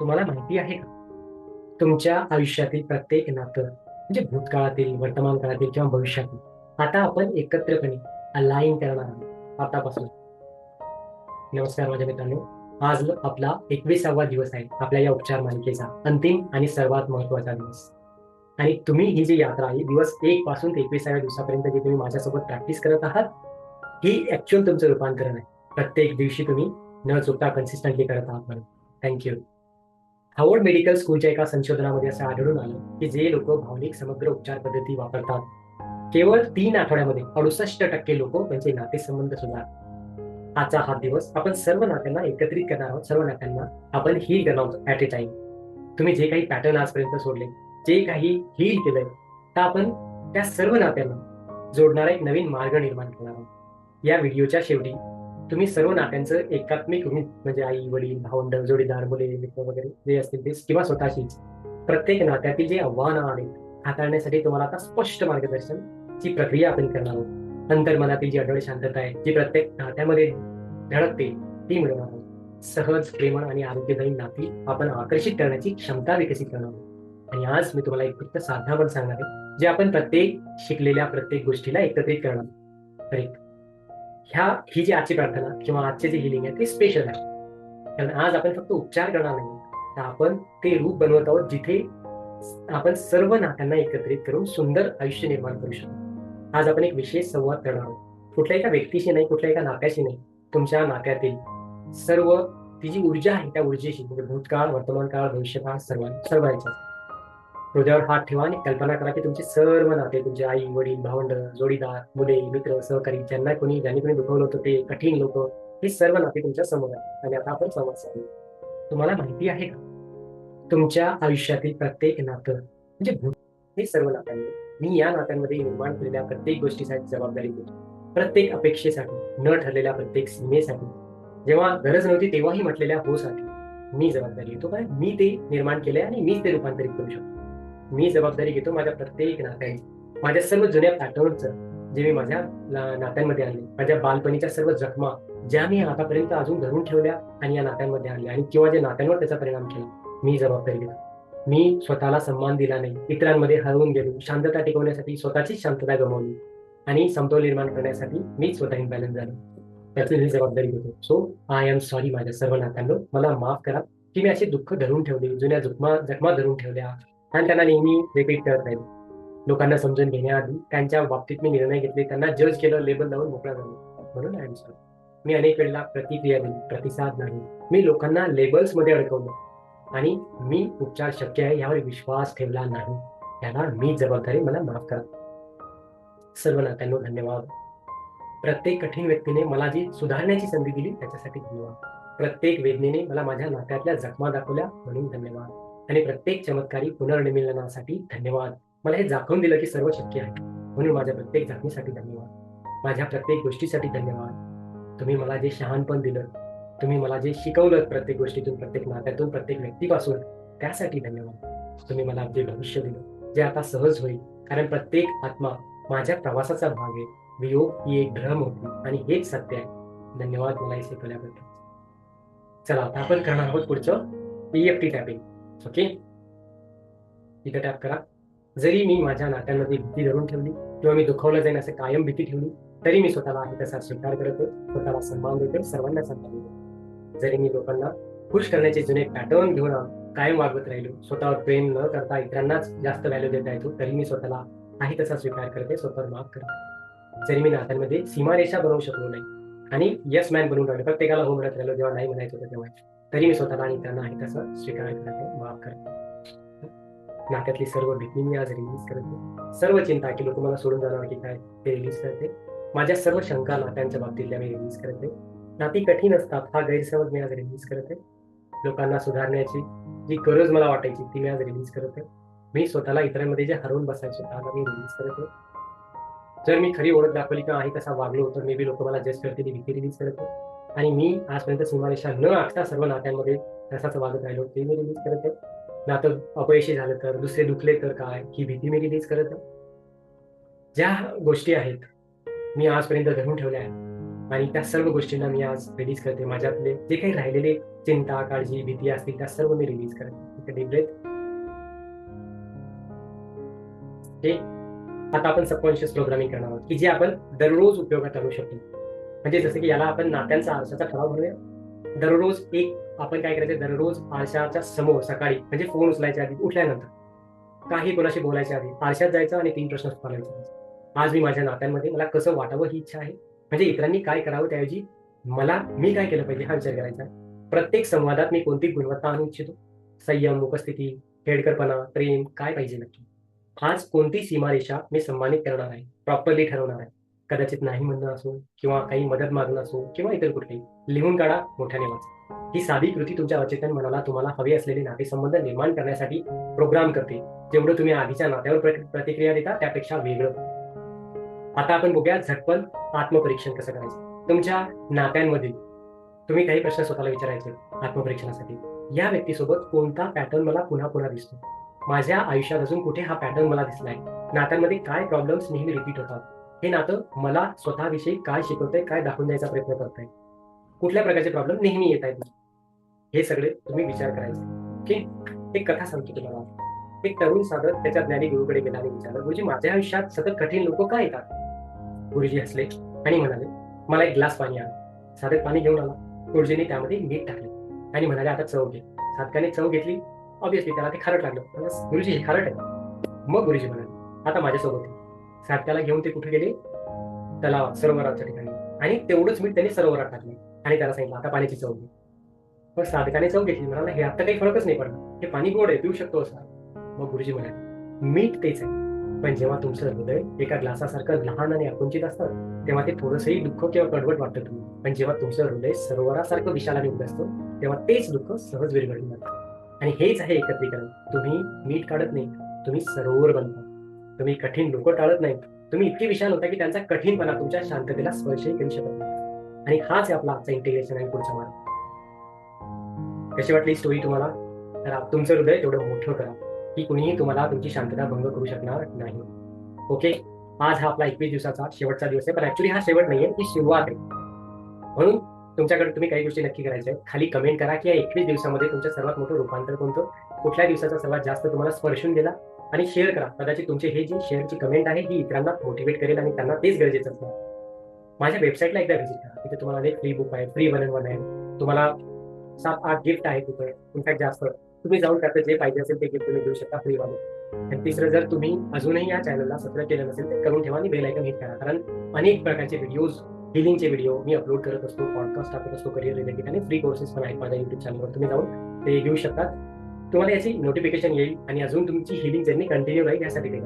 तुम्हाला माहिती आहे का? तुमच्या आयुष्यातील प्रत्येक नातं म्हणजे भूतकाळातील वर्तमान काळातील किंवा भविष्यातील आता आपण एकत्रपणे अलाईन करणार आहोत आतापासून. नमस्कार माझ्या मित्रांनो. आज आपला एकविसावा दिवस आहे. आपल्या या उपचार मालिकेचा अंतिम आणि सर्वात महत्त्वाचा दिवस. आणि तुम्ही ही जी यात्रा ही दिवस एक पासून ते एकविसाव्या दिवसापर्यंत जी तुम्ही माझ्यासोबत प्रॅक्टिस करत आहात ही ऍक्च्युअल तुमचं रूपांतरण आहे. प्रत्येक दिवशी तुम्ही न चुकता कन्सिस्टंटली करत आहात म्हणून. थँक्यू हार्वर्ड मेडिकल स्कूलच्या एका संशोधनामध्ये असं आढळून आलं की जे लोक भावनिक समग्र उपचार पद्धती वापरतात केवळ तीन आठवड्यामध्ये अडुसष्ट टक्के लोक त्यांचे नातेसंबंध सुधार. आजचा हा दिवस आपण सर्व नात्यांना एकत्रित करणार आहोत सर्व नात्यांना आपण हील करणार आहोत ऍट ए टाइम तुम्ही जे काही पॅटर्न आजपर्यंत सोडले जे काही हील केलंय तर आपण त्या सर्व नात्यांना जोडणारा एक नवीन मार्ग निर्माण करणार आहोत. या व्हिडिओच्या शेवटी तुम्ही सर्व नात्यांचं एकात्मिक रूप म्हणजे आई वडील भावंड जोडीदार मुले मित्र वगैरे जे असतील ते किंवा स्वतःशीच प्रत्येक नात्यातील जे आव्हानं आहेत हाताळण्यासाठी तुम्हाला आता स्पष्ट मार्गदर्शन ची प्रक्रिया आपण करणार आहोत. अंतर्मनातील जी अडळ शांतता आहे जी प्रत्येक नात्यामध्ये धडकते ती मिळवणार आहोत. सहज प्रेमळ आणि आरोग्यदायी नाती आपण आकर्षित करण्याची क्षमता विकसित करणार आहोत. आणि आज मी तुम्हाला एक फक्त साधना पण सांगणार आहे जे आपण प्रत्येक शिकलेल्या प्रत्येक गोष्टीला एकत्रित करणार तर ह्या ही जी आजची प्रार्थना किंवा आजचे जे हिलिंग आहे ते स्पेशल आहे. कारण आज आपण फक्त उपचार करणार नाही. तर आपण ते रूप बनवत आहोत जिथे आपण सर्व नात्यांना एकत्रित करून सुंदर आयुष्य निर्माण करू शकतो. आज आपण एक विशेष संवाद करणार आहोत. कुठल्या एका व्यक्तीशी नाही कुठल्या एका नात्याशी नाही तुमच्या नात्यातील सर्व ती जी ऊर्जा आहे त्या ऊर्जेशी म्हणजे भूतकाळ वर्तमान काळ भविष्यकाळ सर्व सर्व याच्या हृदयावर हात ठेवा आणि कल्पना करा की तुमचे सर्व नाते तुमचे आई वडील भावंड जोडीदार मुले मित्र सहकारी ज्यांना कोणी ज्यांनी कोणी दुखवलं होतं ते कठीण लोक हे सर्व नाते तुमच्यासमोर आहे आणि आता आपण संवाद साधू. तुम्हाला माहिती आहे का? तुमच्या आयुष्यातील प्रत्येक नातं म्हणजे भूत हे सर्व नात्यांमध्ये मी या नात्यांमध्ये निर्माण केलेल्या प्रत्येक गोष्टीसाठी जबाबदारी घेतो. प्रत्येक अपेक्षेसाठी न ठरलेल्या प्रत्येक सीमेसाठी. जेव्हा गरज नव्हती तेव्हाही म्हटलेल्या होसाठी मी जबाबदारी घेतो. कारण मी ते निर्माण केले आणि मीच ते रूपांतरित करू शकतो. मी जबाबदारी घेतो माझ्या प्रत्येक नात्याची. माझ्या सर्व जुन्या पॅटर्नचं जे मी माझ्या नात्यांमध्ये आणले. माझ्या बालपणीच्या सर्व जखमा ज्या मी आतापर्यंत अजून धरून ठेवल्या आणि या नात्यांमध्ये आणल्या. आणि किंवा ज्या नात्यांवर त्याचा परिणाम केला मी जबाबदारी घेतो. मी स्वतःला सन्मान दिला नाही. इतरांमध्ये हरवून गेलो. शांतता टिकवण्यासाठी स्वतःचीच शांतता गमावली. आणि समतोल निर्माण करण्यासाठी मी स्वतः इम्बॅलन्स झालो. त्याची मी जबाबदारी घेतो. सो आय एम सॉरी माझ्या सर्व नात्यांवर. मला माफ करा. की मी असे दुःख धरून ठेवले जुन्या जखमा जखमा धरून ठेवल्या. आणि त्यांना नेहमी रिपीट करत राहील. लोकांना समजून घेण्याआधी त्यांच्या बाबतीत मी निर्णय घेतले. त्यांना जज केलं लेबल लावून मोकळा झालो. म्हणून आय एम सॉरी मी अनेक वेळेला प्रतिक्रिया दिली प्रतिसाद नाही मी लोकांना लेबल्समध्ये अडकवलं. आणि मी उपचार शक्य आहे यावर विश्वास ठेवला नाही. याला मी जबाबदारी मला माफ करा. सर्व नात्यांनो धन्यवाद. प्रत्येक कठीण व्यक्तीने मला जी सुधारण्याची संधी दिली त्याच्यासाठी धन्यवाद. प्रत्येक वेदनेने मला माझ्या नात्यातल्या जखमा दाखवल्या म्हणून धन्यवाद. आणि प्रत्येक चमत्कारी पुनर्निमिलनासाठी धन्यवाद. मला हे दाखवून दिलं की सर्व शक्य आहे. म्हणून माझ्या प्रत्येक जागणीसाठी धन्यवाद. माझ्या प्रत्येक गोष्टीसाठी धन्यवाद. तुम्ही मला जे शहाणपण दिलं तुम्ही मला जे शिकवलं प्रत्येक गोष्टीतून प्रत्येक नात्यातून प्रत्येक व्यक्तीपासून त्यासाठी धन्यवाद. तुम्ही मला जे भविष्य दिलं जे आता सहज होईल कारण प्रत्येक आत्मा माझ्या प्रवासाचा भाग आहे. वियोग ही एक भ्रम होती आणि हेच सत्य आहे. धन्यवाद मला हे शिकवल्याबद्दल चला आता आपण करणार आहोत पुढचं ईएफटी टॅपिंग ओके इथं टॅप करा. जरी मी माझ्या नात्यांमध्ये भीती धरून ठेवली किंवा मी दुखवलं जाईन असं कायम भीती ठेवली तरी मी स्वतःला आहे तसा स्वीकार करतो स्वतःला सन्मान देतो सर्वांना सन्मान देतो जरी मी लोकांना खुश करण्याचे जुने पॅटर्न घेऊन कायम वागवत राहिलो स्वतःवर प्रेम न करता इतरांनाच जास्त व्हॅल्यू देता येतो तरी मी स्वतःला आहे तसा स्वीकार करते स्वतःवर माफ करते जरी मी नात्यांमध्ये सीमारेषा बनवू शकलो नाही आणि यस मॅन बनवून राहिलो प्रत्येकाला हो म्हणत राहिलो जेव्हा नाही म्हणायचं होतं तेव्हा. तरी मी स्वतःला आणि त्यांना आहे तसं स्वीकार करते माफ करते. नात्यातली सर्व भीती मी आज रिलीज करते. सर्व चिंता की लोक मला सोडून जाणार की काय ते रिलीज करते. माझ्या सर्व शंका नात्यांच्या बाबतीतल्या मी रिलीज करते. नाती कठीण असतात हा गैरसमज मी आज रिलीज करते. लोकांना सुधारण्याची जी गरज मला वाटायची ती मी आज रिलीज करते. मी स्वतःला इतरांमध्ये जे हरवून बसायचो त्याला मी रिलीज करते. जर मी खरी ओळख दाखवली किंवा आहे तसा वागलो तर मे बी लोक मला जस्ट करतील भीती रिलीज करते. आणि मी आजपर्यंत सीमारेषा न आखता सर्व नात्यांमध्ये तसाच वागत राहिलो ते मी रिलीज करते नातं अपयशी झालं तर दुसरे दुखले तर काय? ही भीती मी रिलीज करत ज्या गोष्टी आहेत मी आजपर्यंत धरून ठेवल्या आहेत. आणि त्या सर्व गोष्टींना मी आज रिलीज करते. माझ्यातले जे काही राहिलेले चिंता काळजी भीती असतील त्या सर्व मी रिलीज करते आता आपण सबकॉन्शियस प्रोग्रामिंग करणार आहोत की जे आपण दररोज उपयोगात आणू शकतो. म्हणजे जसं की याला आपण नात्यांचा आरशाचा ठराव म्हणूया. दररोज एक आपण काय करायचं? दररोज आरशाच्या समोर सकाळी म्हणजे फोन उचलायच्या आधी उठल्यानंतर. काही कोणाशी बोलायच्या आधी आरशात जायचं आणि तीन प्रश्न विचारायचे आज मी माझ्या नात्यांमध्ये मला कसं वाटावं ही इच्छा आहे? म्हणजे इतरांनी काय करावं त्याऐवजी मला मी काय केलं पाहिजे हा विचार करायचा प्रत्येक संवादात मी कोणती गुणवत्ता आणू इच्छितो? संयम उपस्थिती खेडकरपणा प्रेम काय पाहिजे नक्की? आज कोणती सीमारेषा मी सन्मानित करणार आहे? प्रॉपरली ठरवणार आहे? कदाचित नाही म्हणणं असो किंवा काही मदत मागणं असो किंवा इतर कुठली लिहून काढा मोठ्याने वाचा. ही साधी कृती तुमच्या अचेतन मनाला तुम्हाला हवे असलेले नातेसंबंध निर्माण करण्यासाठी प्रोग्राम करते जेवढं तुम्ही आधीच्या नात्यावर प्रतिक्रिया देता त्यापेक्षा वेगळं. आता आपण बघूया झटपण आत्मपरीक्षण कसं करायचं. तुमच्या नात्यांमध्ये तुम्ही काही प्रश्न स्वतःला विचारायचे आत्मपरीक्षणासाठी. या व्यक्तीसोबत कोणता पॅटर्न मला पुन्हा पुन्हा दिसतो? माझ्या आयुष्यात अजून कुठे हा पॅटर्न मला दिसलाय? नात्यांमध्ये काय प्रॉब्लेम्स नेहमी रिपीट होतात? हे नातं मला स्वतःविषयी काय शिकवतंय काय दाखवून द्यायचा प्रयत्न करताय? कुठल्या प्रकारचे प्रॉब्लेम नेहमी येत आहेत? हे सगळे तुम्ही विचार करायचे. ओके? एक कथा सांगतो तुम्हाला. एक तरुण साधक त्याच्या ज्ञानी गुरुकडे गेला आणि विचारलं गुरुजी माझ्या आयुष्यात सतत कठीण लोक काय येतात? गुरुजी हसले आणि म्हणाले मला एक ग्लास पाणी आलं साधक पाणी घेऊन आला. गुरुजीने त्यामध्ये मीठ टाकले आणि म्हणाले आता चव घे. साधकाने चव घेतली. ऑब्विसली त्याला ते खारट लागलं. गुरुजी हे खारट आहे. मग गुरुजी म्हणाले आता माझ्यासोबत साधकाला घेऊन ते कुठे गेले? तलावात सरोवराच्या ठिकाणी. आणि तेवढंच मीठ त्यांनी सरोवरात टाकले. आणि त्याला सांगितलं आता पाण्याची चव घे. मग साधकाने चव घेतली. म्हणाला हे आता काही फरकच नाही पडला हे पाणी गोड आहे पिऊ शकतो असं. मग गुरुजी म्हणाले मीठ तेच आहे. पण जेव्हा तुमचं हृदय एका ग्लासासारखं लहान आणि आकुंचित असतं तेव्हा ते थोडंसंही दुःख किंवा कडवट वाटतं तुम्ही. पण जेव्हा तुमचं हृदय सरोवरासारखं विशाला निघत असतं तेव्हा तेच दुःख सहज विरघडून जातं. आणि हेच आहे एकत्रीकरण. तुम्ही मीठ काढत नाही. तुम्ही सरोवर बनता. तुम्ही कठीण लोक टाळत नाही. तुम्ही इतके विशाल होता की त्यांचा कठीणपणा तुमच्या शांततेला स्पर्शही करू शकत नाही. आणि हाच आहे आपला आजचा इंटिग्रेशन आणि पुढचा मार्ग. कशी वाटली स्टोरी तुम्हाला? तर तुमचं हृदय तेवढं मोठं करा की कुणीही तुम्हाला तुमची शांतता भंग करू शकणार नाही. ओके आज हा आपला एकवीस दिवसाचा शेवटचा दिवस आहे पण ऍक्च्युली हा शेवट नाहीये ही सुरुवात आहे. म्हणून तुमच्याकडे तुम्ही काही गोष्टी नक्की करायच्या आहेत. खाली कमेंट करा की या एकवीस दिवसामध्ये तुमचं सर्वात मोठं रूपांतर कोणतं? कुठल्या दिवसाचा सर्वात जास्त तुम्हाला स्पर्शून गेला? आणि शेअर करा. कदाचित तुमची हे जी शेअरची कमेंट आहे ही इतरांना मोटिवेट करेल आणि त्यांना तेच गरजेचं असतं माझ्या वेबसाईटला एकदा व्हिजिट करा. तिथे तुम्हाला एक फ्री बुक आहे फ्री वन वन आहे तुम्हाला सात आठ गिफ्ट आहे तिथे इनफॅक्ट जास्त. तुम्ही जाऊन त्याचं जे पाहिजे असेल ते गिफ्ट तुम्ही देऊ शकता फ्री आणि तिसरं जर तुम्ही अजूनही या चॅनलला सबस्क्राईब केलं नसेल तर करून ठेवा आणि बेल आयकन हिट करा. कारण अनेक प्रकारचे व्हिडिओज हिलिंगचे व्हिडिओ मी अपलोड करत असतो पॉडकास्ट टाकत असतो करिअर रिलेटेड आणि फ्री कोर्सेस पण आहेत माझ्या युट्यूब चॅनलवर तुम्ही जाऊन ते घेऊ शकता तुम्हाला याची नोटिफिकेशन येईल आणि अजून तुमची हिलिंग जर्नी कंटिन्यू राहील यासाठी ते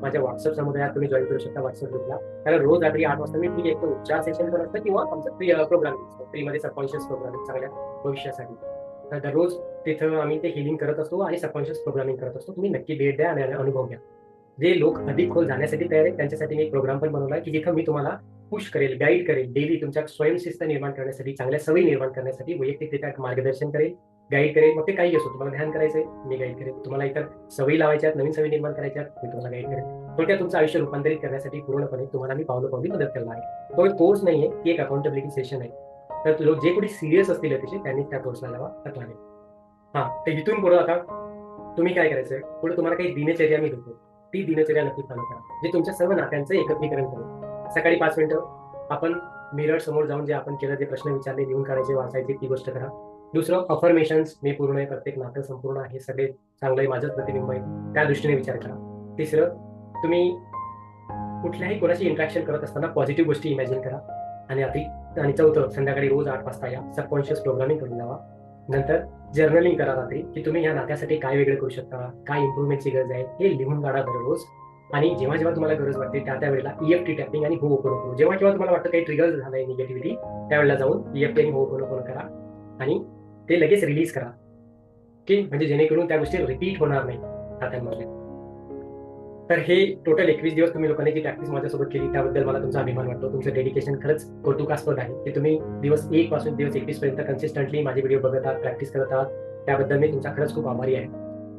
माझ्या व्हॉट्सअप समुदायात तुम्ही जॉईन करू शकता व्हॉट्सअप ग्रुपला कारण रोज रात्री आठ वाजता मी फ्री एक उपचार सेशन पण असतं किंवा आमचं फ्री प्रोग्राम फ्रीमध्ये सबकॉन्शियस प्रोग्राम चांगल्या भविष्यासाठी. तर दररोज तिथं आम्ही ते हिलिंग करत असतो आणि सबकॉन्शियस प्रोग्रामिंग करत असतो. तुम्ही नक्की भेट द्या आणि अनुभव घ्या. जे लोक अधिक खोल जाण्यासाठी तयार आहेत त्यांच्यासाठी मी एक प्रोग्राम पण बनवला की जिथं मी तुम्हाला पुश करेल गाईड करेल. डेली तुमच्या स्वयंशिस्त निर्माण करण्यासाठी चांगल्या सवयी निर्माण करण्यासाठी वैयक्तिकरित्या मार्गदर्शन करेल. गाईड करेल. मग ते काही असो तुम्हाला ध्यान करायचंय मी गाईड करेल. तुम्हाला इतर सवयी लावायच्या नवीन सवयी निर्माण करायच्या मी तुम्हाला गाईड करेल. थोडक्यात तुमचं आयुष्य रूपांतरित करण्यासाठी पूर्णपणे तुम्हाला मी पावलं पावली मदत करणार आहे. तो एक कोर्स नाहीये ती एक अकाउंटेबिलिटी सेशन आहे. तर लोक जे कोणी सिरियस असतील अतिशय त्यांनी त्या कोर्सला लावा लागेल हा ते इथून पुढे आता तुम्ही काय करायचंय? पुढे तुम्हाला काही दिनचर्या मी देतो. ती दिनचर्या नक्की फॉलो करा. जे तुमच्या सर्व नात्यांचं एकत्रीकरण करेल सकाळी पाच मिनिटं आपण मिरर समोर जाऊन जे आपण केलं ते प्रश्न विचारले लिहून काढायचे वाचायचे ती गोष्ट करा. दुसरं अफर्मेशन्स मी पूर्ण आहे प्रत्येक नातं संपूर्ण आहे सगळे चांगलं आहे माझंच प्रतिबिंब आहे त्या दृष्टीने विचार करा. तिसरं तुम्ही कुठल्याही कोणाशी इंट्रॅक्शन करत असताना पॉझिटिव्ह गोष्टी इमॅजिन करा. आणि अति आणि चौथं संध्याकाळी रोज आठ वाजता या सबकॉन्शियस प्रोग्रामिंग करून लावा. नंतर जर्नलिंग करा रात्री की तुम्ही या नात्यासाठी काय वेगळं करू शकता काय इम्प्रुव्हमेंटची गरज आहे हे लिहून काढा दररोज आणि जेव्हा जेव्हा तुम्हाला गरज वाटते त्या त्या वेळेला ईएफटी टी टॅपिंग आणि हो ओपन जेव्हा जेव्हा तुम्हाला वाटतं काही ट्रिगर झालंय निगेटिव्हिटी त्यावेळेला जाऊन ईएफटी टी आणि हो ओपन करा. आणि ते लगेच रिलीज करा. की म्हणजे जेणेकरून त्या गोष्टी रिपीट होणार नाही नात्यांमध्ये तर हे टोटल एकवीस दिवस तुम्ही लोकांनी जी प्रॅक्टिस माझ्यासोबत केली. त्याबद्दल मला तुमचा अभिमान वाटतो. तुमचं डेडिकेशन खरंच कौतुकास्पद आहे. की तुम्ही दिवस एक पासून दिवस एकवीस पर्यंत कन्सिस्टंटली माझे व्हिडिओ बघत आहात प्रॅक्टिस करत आहात. त्याबद्दल मी तुमचा खरंच खूप आभारी आहे.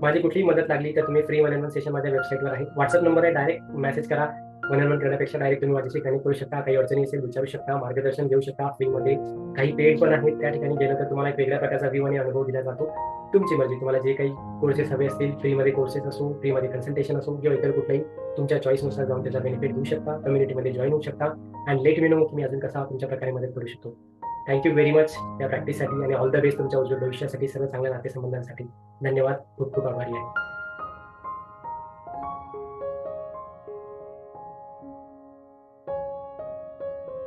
माझी कुठलीही मदत लागली तर तुम्ही फ्री वन वन सेशन माझ्या वेबसाईटवर आहे. व्हॉट्सअप नंबर आहे. डायरेक्ट मेसेज करा. मनन करण्यापेक्षा डायरेक्ट तुम्ही माझ्याशी कनेक्ट करू शकता. काही अडचणी असेल विचारू शकता मार्गदर्शन घेऊ शकता फ्रीमध्ये काही पेड पण आहेत त्या ठिकाणी गेलं तर तुम्हाला एक वेगळ्या प्रकारचा व्ह्यू आणि अनुभव दिला जातो. तुमची मर्जी. तुम्हाला जे काही कोर्सेस हवे असतील फ्रीमध्ये कोर्सेस असो फ्रीमध्ये कन्सल्टेशन असो किंवा इतर कुठलाही तुमच्या चॉईसनुसार जाऊन त्याचा बेनिफिट घेऊ शकता कम्युनिटीमध्ये जॉईन होऊ शकता. अँड लेट मी नो की मी अजून कसा तुमच्या प्रकारे मदत करू शकतो. थँक्यू व्हेरी मच या प्रॅक्टिससाठी आणि ऑल द बेस्ट तुमच्या उज्ज्वल भविष्यासाठी सर्व चांगल्या नातेसंबंधांसाठी. धन्यवाद. खूप खूप आभारी आहे.